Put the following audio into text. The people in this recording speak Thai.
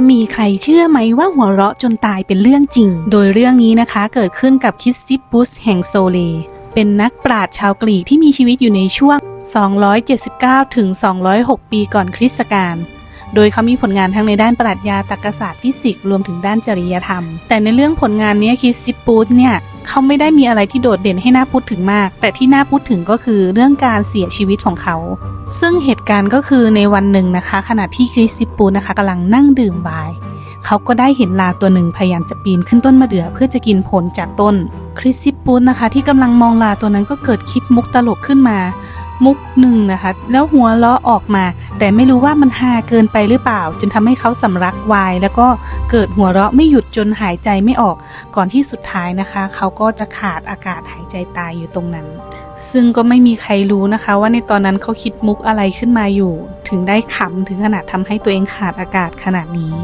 จะมีใครเชื่อไหมว่าหัวเราะจนตายเป็นเรื่องจริง โดยเรื่องนี้นะคะเกิดขึ้นกับคิสซิปปุสแห่งโซเล เป็นนักปราชญ์ชาวกรีกที่มีชีวิตอยู่ในช่วง 279 ถึง 206 ปีก่อนคริสต์กาลโดยเขามีผลงานทั้งในด้านปรัชญาตรรกศาสตร์ฟิสิกส์รวมถึงด้านจริยธรรม แต่ในเรื่องผลงานนี้คิสซิปปุสเนี่ย เขาไม่ได้มีอะไรที่โดดเด่นให้น่าพูดถึงมาก แต่ที่น่าพูดถึงก็คือเรื่องการเสียชีวิตของเขา ซึ่งเหตุการณ์ก็คือในวันหนึ่งนะคะ ขณะที่คริสซิปูนะคะกำลังนั่งดื่มไวน์เขาก็ได้เห็นลาตัวหนึ่งพยายามจะปีนขึ้นต้นมะเดื่อเพื่อจะกินผลจากต้น คริสซิปปูนะคะ ที่กำลังมองลาตัวนั้นก็เกิดคิดมุกตลกขึ้นมา มุกหนึ่งนะคะ แล้วหัวล้อออกมา แต่ไม่รู้ว่ามันฮาเกินไปหรือเปล่า จนทำให้เขาสำลักวน์แล้วก็เกิดหัวเราะไม่หยุดจนหายใจไม่ออก ก่อนที่สุดท้ายนะคะ เขาก็จะขาดอากาศหายใจตายอยู่ตรงนั้น ซึ่งก็ไม่มีใครรู้นะคะ ว่าในตอนนั้นเขาคิดมุกอะไรขึ้นมาอยู่ ถึงได้ขำถึงขนาดทำให้ตัวเองขาดอากาศขนาดนี้